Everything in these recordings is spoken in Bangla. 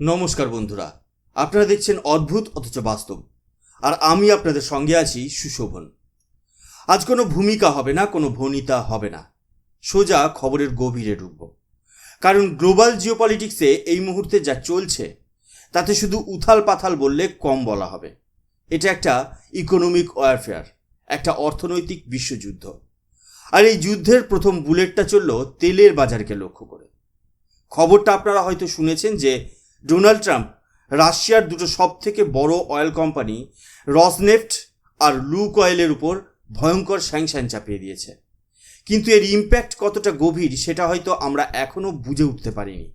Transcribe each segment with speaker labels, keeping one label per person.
Speaker 1: নমস্কার বন্ধুরা। আপনারা দেখছেন অদ্ভুত অথচ বাস্তব। আর আমি আপনাদের সঙ্গে আছি সুশোভন। আজ কোনো ভূমিকা হবে না, কোনো ভনিতা হবে না। সোজা খবরের গভীরে ঢুকব। কারণ গ্লোবাল জিওপলিটিক্সে এই মুহূর্তে যা চলছে, তাতে শুধু উথাল পাথাল বললে কম বলা হবে। এটা একটা ইকোনমিক ওয়ারফেয়ার একটা অর্থনৈতিক বিশ্বযুদ্ধ। আর এই যুদ্ধের প্রথম বুলেটটা চলল তেলের বাজারকে লক্ষ্য করে। খবরটা আপনারা হয়তো শুনেছেন যে ডোনাল্ড ট্রাম্প, রাশিয়ার দুটো সব থেকে বড় অয়েল কোম্পানি, রসনেফট আর লুক অয়েলের উপর ভয়ঙ্কর স্যাংশন চাপিয়ে দিয়েছে। কিন্তু এর ইম্প্যাক্ট কতটা গভীর সেটা হয়তো আমরা এখনও বুঝে উঠতে পারিনি।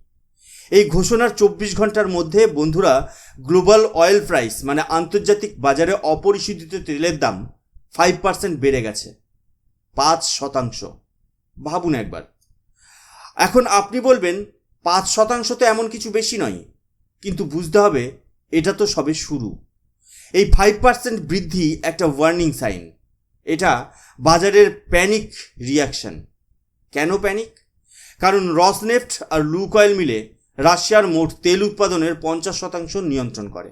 Speaker 1: এই ঘোষণার চব্বিশ ঘণ্টার মধ্যে বন্ধুরা, গ্লোবাল অয়েল প্রাইস মানে আন্তর্জাতিক বাজারে অপরিশোধিত তেলের দাম ফাইভ পার্সেন্ট বেড়ে গেছে, পাঁচ শতাংশ। ভাবুন একবার। এখন আপনি বলবেন, পাঁচ শতাংশ তো এমন কিছু বেশি নয়। কিন্তু বুঝতে হবে, এটা তো সবে শুরু। এই ফাইভ পার্সেন্ট বৃদ্ধি একটা ওয়ার্নিং সাইন এটা বাজারের প্যানিক রিয়াকশন কেন প্যানিক কারণ রসনেফট আর লুক অয়েল মিলে রাশিয়ার মোট তেল উৎপাদনের পঞ্চাশ শতাংশ নিয়ন্ত্রণ করে।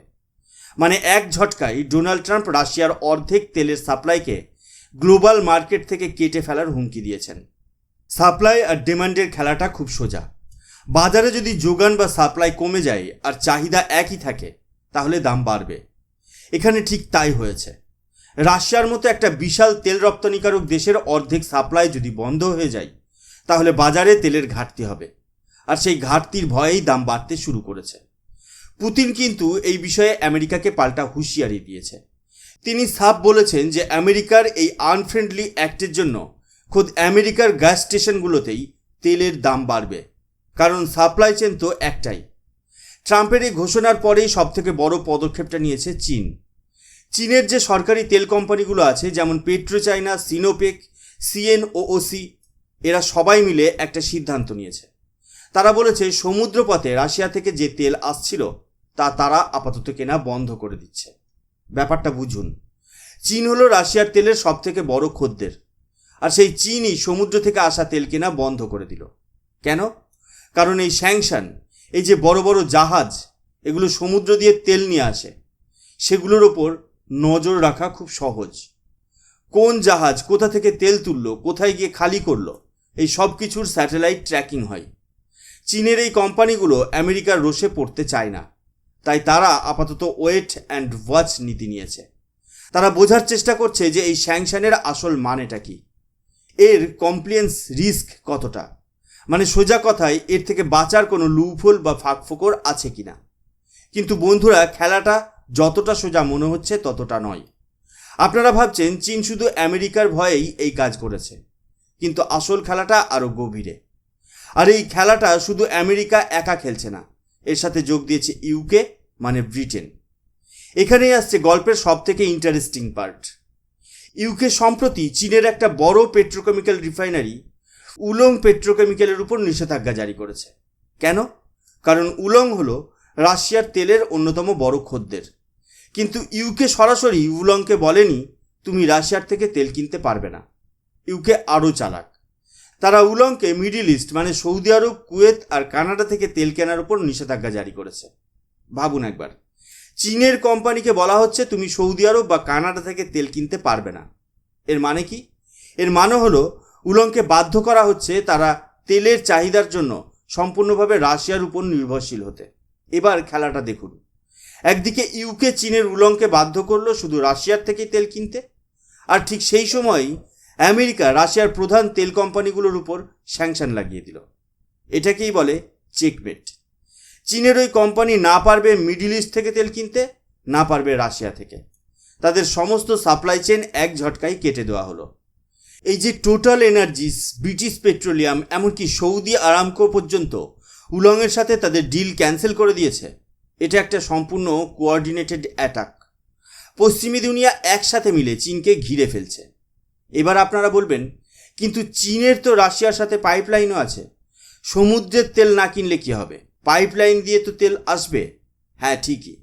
Speaker 1: মানে এক ঝটকায় ডোনাল্ড ট্রাম্প রাশিয়ার অর্ধেক তেলের সাপ্লাইকে গ্লোবাল মার্কেট থেকে কেটে ফেলার হুমকি দিয়েছেন। সাপ্লাই আর ডিমান্ডের খেলাটা খুব সোজা। বাজারে যদি যোগান বা সাপ্লাই কমে যায় আর চাহিদা একই থাকে, তাহলে দাম বাড়বে। এখানে ঠিক তাই হয়েছে। রাশিয়ার মতো একটা বিশাল তেল রপ্তানিকারক দেশের অর্ধেক সাপ্লাই যদি বন্ধ হয়ে যায়, তাহলে বাজারে তেলের ঘাটতি হবে। আর সেই ঘাটতির ভয়েই দাম বাড়তে শুরু করেছে। পুতিন কিন্তু এই বিষয়ে আমেরিকাকে পাল্টা হুঁশিয়ারি দিয়েছে। তিনি সাফ বলেছেন যে আমেরিকার এই আনফ্রেন্ডলি অ্যাক্টের জন্য খোদ আমেরিকার গ্যাস স্টেশনগুলোতেই তেলের দাম বাড়বে। কারণ সাপ্লাই চেন তো একটাই। ট্রাম্পের এই ঘোষণার পরেই সবথেকে বড় পদক্ষেপটা নিয়েছে চীন। চীনের যে সরকারি তেল কোম্পানিগুলো আছে, যেমন পেট্রো চাইনা সিনোপেক, সিএনওওসি, এরা সবাই মিলে একটা সিদ্ধান্ত নিয়েছে। তারা বলেছে, সমুদ্রপথে রাশিয়া থেকে যে তেল আসছিল, তা তারা আপাতত কেনা বন্ধ করে দিচ্ছে। ব্যাপারটা বুঝুন। চীন হলো রাশিয়ার তেলের সবথেকে বড় খদ্দের। আর সেই চীনই সমুদ্র থেকে আসা তেল কেনা বন্ধ করে দিল। কেন? কারণ এই স্যাংশন, এই যে বড় বড় জাহাজ, এগুলো সমুদ্র দিয়ে তেল নিয়ে আসে, সেগুলোর ওপর নজর রাখা খুব সহজ। কোন জাহাজ কোথা থেকে তেল তুললো, কোথায় গিয়ে খালি করল, এই সব কিছুর স্যাটেলাইট ট্র্যাকিং হয়। চীনের এই কোম্পানিগুলো আমেরিকার রোষে পড়তে চায় না, তাই তারা আপাতত ওয়েট অ্যান্ড ওয়াচ নীতি নিয়েছে। তারা বোঝার চেষ্টা করছে যে এই স্যাংশনের আসল মানেটা কি, এর কমপ্লিয়েন্স রিস্ক কতটা। মানে সোজা কথায়, এর থেকে বাঁচার কোনো লুফোল বা ফাঁকফোকর আছে কিনা? কিন্তু বন্ধুরা, খেলাটা যতটা সোজা মনে হচ্ছে ততটা নয়। আপনারা ভাবছেন, চীন শুধু আমেরিকার ভয়েই এই কাজ করেছে। কিন্তু আসল খেলাটা আরও গভীরে। আর এই খেলাটা শুধু আমেরিকা একা খেলছে না, এর সাথে যোগ দিয়েছে ইউকে মানে ব্রিটেন। এখানেই আসছে গল্পের সব থেকে ইন্টারেস্টিং পার্ট ইউকে সম্প্রতি চীনের একটা বড় পেট্রোকেমিক্যাল রিফাইনারি উলং পেট্রোকেমিক্যালের উপর নিষেধাজ্ঞা জারি করেছে। কেন? কারণ উলং হলো রাশিয়ার তেলের অন্যতম বড় খদ্দের। কিন্তু ইউকে সরাসরি উলংকে বলেনি, তুমি রাশিয়ার থেকে তেল কিনতে পারবে না। ইউকে আরও চালাক। তারা উলংকে মিডিল ইস্ট মানে সৌদি আরব, কুয়েত আর কানাডা থেকে তেল কেনার উপর নিষেধাজ্ঞা জারি করেছে। ভাবুন একবার। চীনের কোম্পানিকে বলা হচ্ছে, তুমি সৌদি আরব বা কানাডা থেকে তেল কিনতে পারবে না। এর মানে কি? এর মানে হলো উলংকে বাধ্য করা হচ্ছে তারা তেলের চাহিদার জন্য সম্পূর্ণভাবে রাশিয়ার উপর নির্ভরশীল হতে। এবার খেলাটা দেখুন। একদিকে ইউকে চীনের উলংকে বাধ্য করল শুধু রাশিয়ার থেকেই তেল কিনতে, আর ঠিক সেই সময়ই আমেরিকা রাশিয়ার প্রধান তেল কোম্পানিগুলোর উপর স্যাংশন লাগিয়ে দিল। এটাকেই বলে চেকমেট। চীনের ওই কোম্পানি না পারবে মিডিল ইস্ট থেকে তেল কিনতে, না পারবে রাশিয়া থেকে। তাদের সমস্ত সাপ্লাই চেন এক ঝটকায় কেটে দেওয়া হলো। এই যে টোটাল এনার্জিস ব্রিটিশ পেট্রোলিয়াম এমনকি সৌদি আরামকো পর্যন্ত, উলংয়ের সাথে তাদের ডিল ক্যান্সেল করে দিয়েছে। এটা একটা সম্পূর্ণ কোঅর্ডিনেটেড অ্যাটাক পশ্চিমী দুনিয়া একসাথে মিলে চীনকে ঘিরে ফেলছে। এবার আপনারা বলবেন, কিন্তু চীনের তো রাশিয়ার সাথে পাইপলাইনও আছে। সমুদ্রের তেল না কিনলে কি হবে? পাইপলাইন দিয়ে তো তেল আসবে। হ্যাঁ ঠিকই।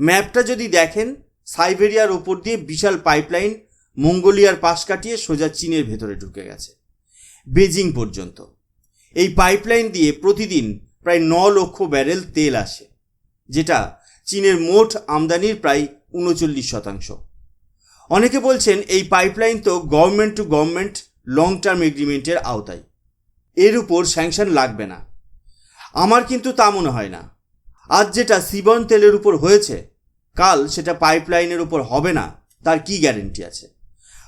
Speaker 1: ম্যাপটা যদি দেখেন সাইবেরিয়ার ওপর দিয়ে বিশাল পাইপলাইন মঙ্গোলিয়ার পাশ কাটিয়ে সোজা চীনের ভেতরে ঢুকে গেছে। বেজিং পর্যন্ত। এই পাইপলাইন দিয়ে প্রতিদিন প্রায় ন লক্ষ ব্যারেল তেল আসে, যেটা চীনের মোট আমদানির প্রায় উনচল্লিশ শতাংশ। অনেকে বলছেন এই পাইপলাইন তো government to government long term এগ্রিমেন্টের আওতায়। এর উপর স্যাংশন লাগবে না। আমার কিন্তু তা মনে হয় না। আজ যেটা সিবন তেলের উপর হয়েছে, কাল সেটা পাইপলাইনের উপর হবে না, তার কি গ্যারেন্টি আছে?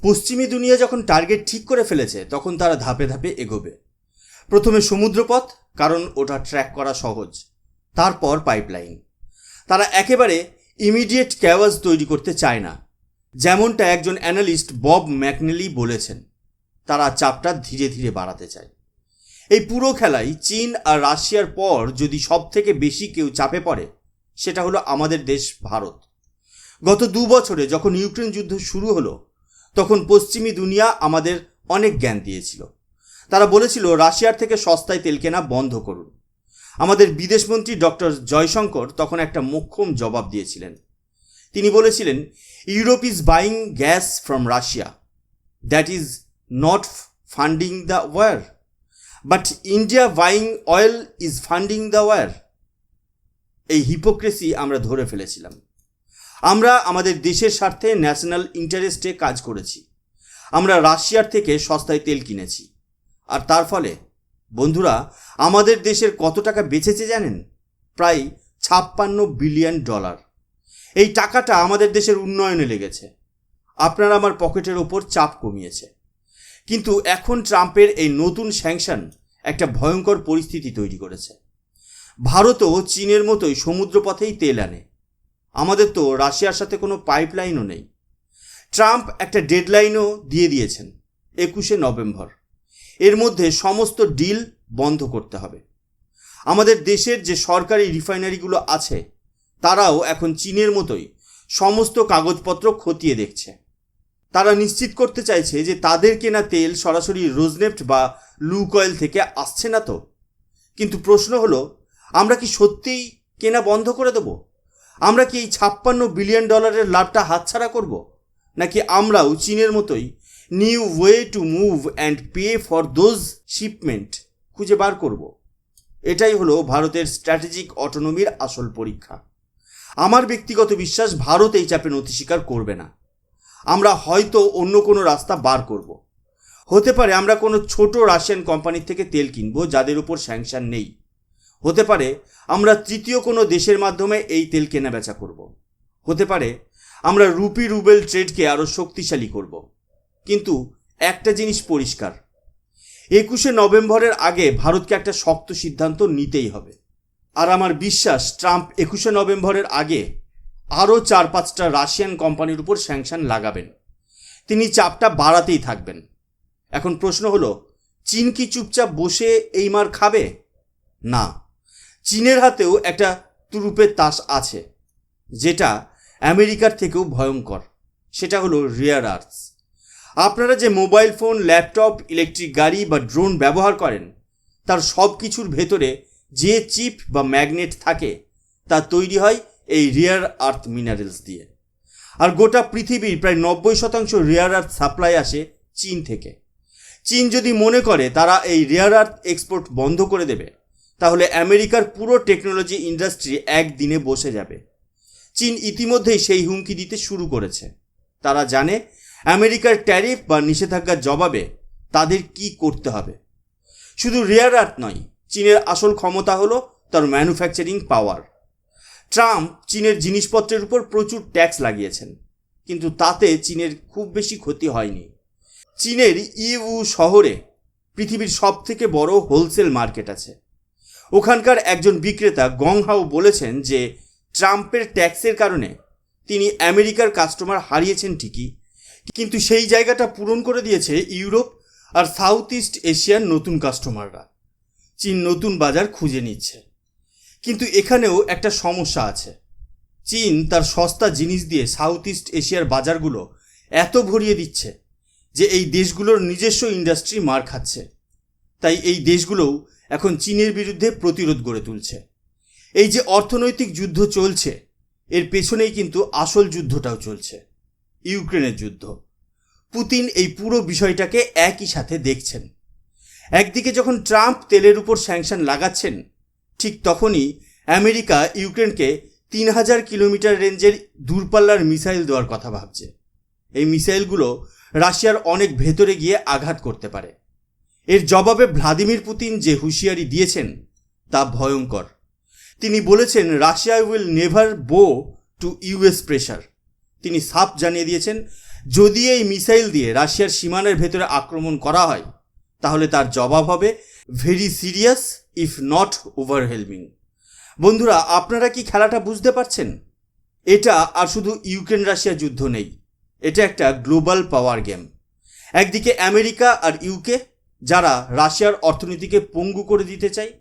Speaker 1: পশ্চিমী দুনিয়া যখন টার্গেট ঠিক করে ফেলেছে, তখন তারা ধাপে ধাপে এগোবে। প্রথমে সমুদ্রপথ, কারণ ওটা ট্র্যাক করা সহজ। তারপর পাইপলাইন তারা একেবারে ইমিডিয়েট ক্যাওয়াজ তৈরি করতে চায় না। যেমনটা একজন অ্যানালিস্ট বব ম্যাকনেলি বলেছেন, তারা চাপটা ধীরে ধীরে বাড়াতে চায়। এই পুরো খেলায় চীন আর রাশিয়ার পর যদি সব থেকে বেশি কেউ চাপে পড়ে, সেটা হলো আমাদের দেশ ভারত। গত দু বছরে যখন ইউক্রেন যুদ্ধ শুরু হলো তখন পশ্চিমী দুনিয়া আমাদের অনেক জ্ঞান দিয়েছিল। তারা বলেছিল, রাশিয়ার থেকে সস্তায় তেল কেনা বন্ধ করুন। আমাদের বিদেশমন্ত্রী ডক্টর জয়শঙ্কর তখন একটা মোক্ষম জবাব দিয়েছিলেন। তিনি বলেছিলেন Europe is buying gas from Russia that is not funding the war but India buying oil is funding the war এই হিপোক্রেসি আমরা ধরে ফেলেছিলাম। আমরা আমাদের দেশের স্বার্থে ন্যাশনাল ইন্টারেস্টে কাজ করেছি। আমরা রাশিয়ার থেকে সস্তায় তেল কিনেছি। আর তার ফলে, বন্ধুরা, আমাদের দেশের কত টাকা বেঁচেছে জানেন? প্রায় ছাপ্পান্ন বিলিয়ন ডলার। এই টাকাটা আমাদের দেশের উন্নয়নে লেগেছে। আপনারা আমার পকেটের ওপর চাপ কমিয়েছে। কিন্তু এখন ট্রাম্পের এই নতুন স্যাংশন একটা ভয়ঙ্কর পরিস্থিতি তৈরি করেছে। ভারতও চীনের মতোই সমুদ্রপথেই তেল আনে। আমাদের তো রাশিয়ার সাথে কোনো পাইপলাইনও নেই। ট্রাম্প একটা ডেডলাইনও দিয়ে দিয়েছেন, একুশে নভেম্বর। এর মধ্যে সমস্ত ডিল বন্ধ করতে হবে। আমাদের দেশের যে সরকারি রিফাইনারিগুলো আছে, তারাও এখন চীনের মতোই সমস্ত কাগজপত্র খতিয়ে দেখছে। তারা নিশ্চিত করতে চাইছে যে তাদের কেনা তেল সরাসরি রোজনেফট বা লুকয়েল থেকে আসছে না তো। কিন্তু প্রশ্ন হলো, আমরা কি সত্যিই কেনা বন্ধ করে দেব? আমরা কি এই ছাপ্পান্ন বিলিয়ন ডলারের লাভটা হাতছাড়া করব? নাকি আমরাও চীনের মতোই new way to move and pay for those shipment খুঁজে বার করব? এটাই হলো ভারতের স্ট্র্যাটেজিক অটোনমির আসল পরীক্ষা। আমার ব্যক্তিগত বিশ্বাস ভারত এই চাপে নথি স্বীকার করবে না। আমরা হয়তো অন্য কোনো রাস্তা বার করব। হতে পারে আমরা কোনো ছোট রাশিয়ান কোম্পানির থেকে তেল কিনবো যাদের উপর স্যাংশন নেই। হতে পারে আমরা তৃতীয় কোনো দেশের মাধ্যমে এই তেল কেনা বেচা করব। হতে পারে আমরা রুপি রুবেল ট্রেডকে আরও শক্তিশালী করব। কিন্তু একটা জিনিস পরিষ্কার, একুশে নভেম্বরের আগে ভারতকে একটা শক্ত সিদ্ধান্ত নিতেই হবে। আর আমার বিশ্বাস, ট্রাম্প একুশে নভেম্বরের আগে আরও চার পাঁচটা রাশিয়ান কোম্পানির উপর স্যাংশন লাগাবেন। তিনি চাপটা বাড়াতেই থাকবেন। এখন প্রশ্ন হলো, চীন কি চুপচাপ বসে এই মার খাবে? না। চীনের হাতেও একটা তুরুপের তাস আছে, যেটা আমেরিকার থেকেও ভয়ঙ্কর। সেটা হলো রিয়ার আর্থস আপনারা যে মোবাইল ফোন, ল্যাপটপ, ইলেকট্রিক গাড়ি বা ড্রোন ব্যবহার করেন, তার সব কিছুর ভেতরে যে চিপ বা ম্যাগনেট থাকে, তা তৈরি হয় এই রিয়ার আর্থ মিনারেলস দিয়ে। আর গোটা পৃথিবীর প্রায় নব্বই শতাংশ রেয়ার আর্থ সাপ্লাই আসে চীন থেকে। চীন যদি মনে করে, তারা এই রেয়ার আর্থ এক্সপোর্ট বন্ধ করে দেবে। তাহলে আমেরিকার পুরো টেকনোলজি ইন্ডাস্ট্রি একদিনে বসে যাবে। চীন ইতিমধ্যেই সেই হুমকি দিতে শুরু করেছে। তারা জানে আমেরিকার ট্যারিফ বা নিষেধাজ্ঞার জবাবে তাদের কি করতে হবে। শুধু রেয়ার আর্থ নয়, চীনের আসল ক্ষমতা হলো তার ম্যানুফ্যাকচারিং পাওয়ার। ট্রাম্প চীনের জিনিসপত্রের উপর প্রচুর ট্যাক্স লাগিয়েছেন, কিন্তু তাতে চীনের খুব বেশি ক্ষতি হয়নি। চীনের ইউ শহরে পৃথিবীর সব থেকে বড় হোলসেল মার্কেট আছে। ওখানকার একজন বিক্রেতা গংহাও বলেছেন যে ট্রাম্পের ট্যাক্সের কারণে তিনি আমেরিকার কাস্টমার হারিয়েছেন ঠিকই, কিন্তু সেই জায়গাটা পূরণ করে দিয়েছে ইউরোপ আর সাউথ ইস্ট এশিয়ার নতুন কাস্টমাররা। চীন নতুন বাজার খুঁজে নিচ্ছে। কিন্তু এখানেও একটা সমস্যা আছে। চীন তার সস্তা জিনিস দিয়ে সাউথ ইস্ট এশিয়ার বাজারগুলো এত ভরিয়ে দিচ্ছে যে এই দেশগুলোর নিজস্ব ইন্ডাস্ট্রি মার খাচ্ছে। তাই এই দেশগুলোও এখন চীনের বিরুদ্ধে প্রতিরোধ গড়ে তুলছে। এই যে অর্থনৈতিক যুদ্ধ চলছে, এর পেছনেই কিন্তু আসল যুদ্ধটাও চলছে, ইউক্রেনের যুদ্ধ। পুতিন এই পুরো বিষয়টাকে একই সাথে দেখছেন। একদিকে যখন ট্রাম্প তেলের উপর স্যাংশন লাগাচ্ছেন, ঠিক তখনই আমেরিকা ইউক্রেনকে তিন হাজার কিলোমিটার রেঞ্জের দূরপাল্লার মিসাইল দেওয়ার কথা ভাবছে। এই মিসাইলগুলো রাশিয়ার অনেক ভেতরে গিয়ে আঘাত করতে পারে। এর জবাবে ভ্লাদিমির পুতিন যে হুঁশিয়ারি দিয়েছেন, তা ভয়ঙ্কর। তিনি বলেছেন, Russia will never bow to US pressure তিনি সাফ জানিয়ে দিয়েছেন, যদি এই মিসাইল দিয়ে রাশিয়ার সীমানার ভেতরে আক্রমণ করা হয়, তাহলে তার জবাব হবে, very serious, if not overwhelming. বন্ধুরা, আপনারা কি খেলাটা বুঝতে পারছেন? এটা আর শুধু ইউক্রেন রাশিয়া যুদ্ধ নেই, এটা একটা গ্লোবাল পাওয়ার গেম। একদিকে আমেরিকা আর ইউকে যারা রাশিয়ার অর্থনীতিকে পঙ্গু করে দিতে চায়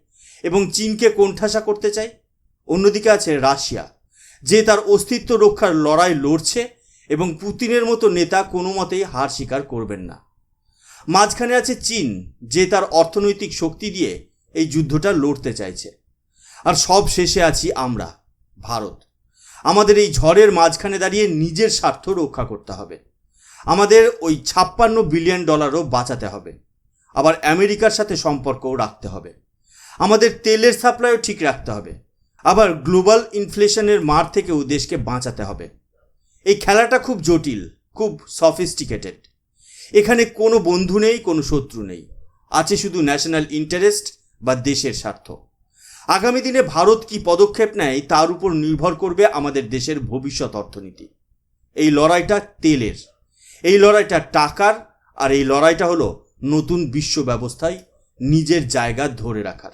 Speaker 1: এবং চীনকে কোণঠাসা করতে চায়, অন্যদিকে আছে রাশিয়া, যে তার অস্তিত্ব রক্ষার লড়াই লড়ছে এবং পুতিনের মতো নেতা কোনো মতেই হার স্বীকার করবেন না। মাঝখানে আছে চীন, যে তার অর্থনৈতিক শক্তি দিয়ে এই যুদ্ধটা লড়তে চাইছে। আর সব শেষে আছি আমরা, ভারত। আমাদের এই ঝড়ের মাঝখানে দাঁড়িয়ে নিজের স্বার্থ রক্ষা করতে হবে। আমাদের ওই ছাপ্পান্ন বিলিয়ন ডলারও বাঁচাতে হবে। আবার আমেরিকার সাথে সম্পর্কও রাখতে হবে। আমাদের তেলের সাপ্লাইও ঠিক রাখতে হবে। আবার গ্লোবাল ইনফ্লেশনের মার থেকেও দেশকে বাঁচাতে হবে। এই খেলাটা খুব জটিল, খুব সফিস্টিকেটেড এখানে কোনো বন্ধু নেই, কোনো শত্রু নেই। আছে শুধু ন্যাশনাল ইন্টারেস্ট বা দেশের স্বার্থ। আগামী দিনে ভারত কি পদক্ষেপ নেয়, তার উপর নির্ভর করবে আমাদের দেশের ভবিষ্যৎ অর্থনীতি। এই লড়াইটা তেলের। এই লড়াইটা টাকার, আর এই লড়াইটা হলো নতুন বিশ্ব ব্যবস্থায় নিজের জায়গা ধরে রাখার।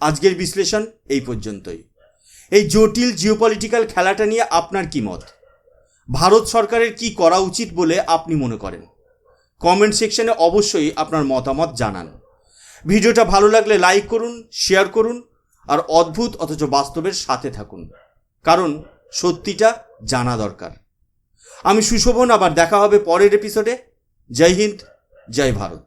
Speaker 1: আজকের বিশ্লেষণ এই পর্যন্তই। এই জটিল জিওপলিটিক্যাল খেলাটা নিয়ে আপনার কি মত? ভারত সরকারের কি করা উচিত বলে আপনি মনে করেন? কমেন্ট সেকশনে অবশ্যই আপনার মতামত জানান। ভিডিওটা ভালো লাগলে লাইক করুন, শেয়ার করুন, আর অদ্ভুত অথচ বাস্তবের সাথে থাকুন। কারণ সত্যিটা জানা দরকার। আমি সুশোভন, আবার দেখা হবে পরের এপিসোডে জয় হিন্দ। জয় ভারত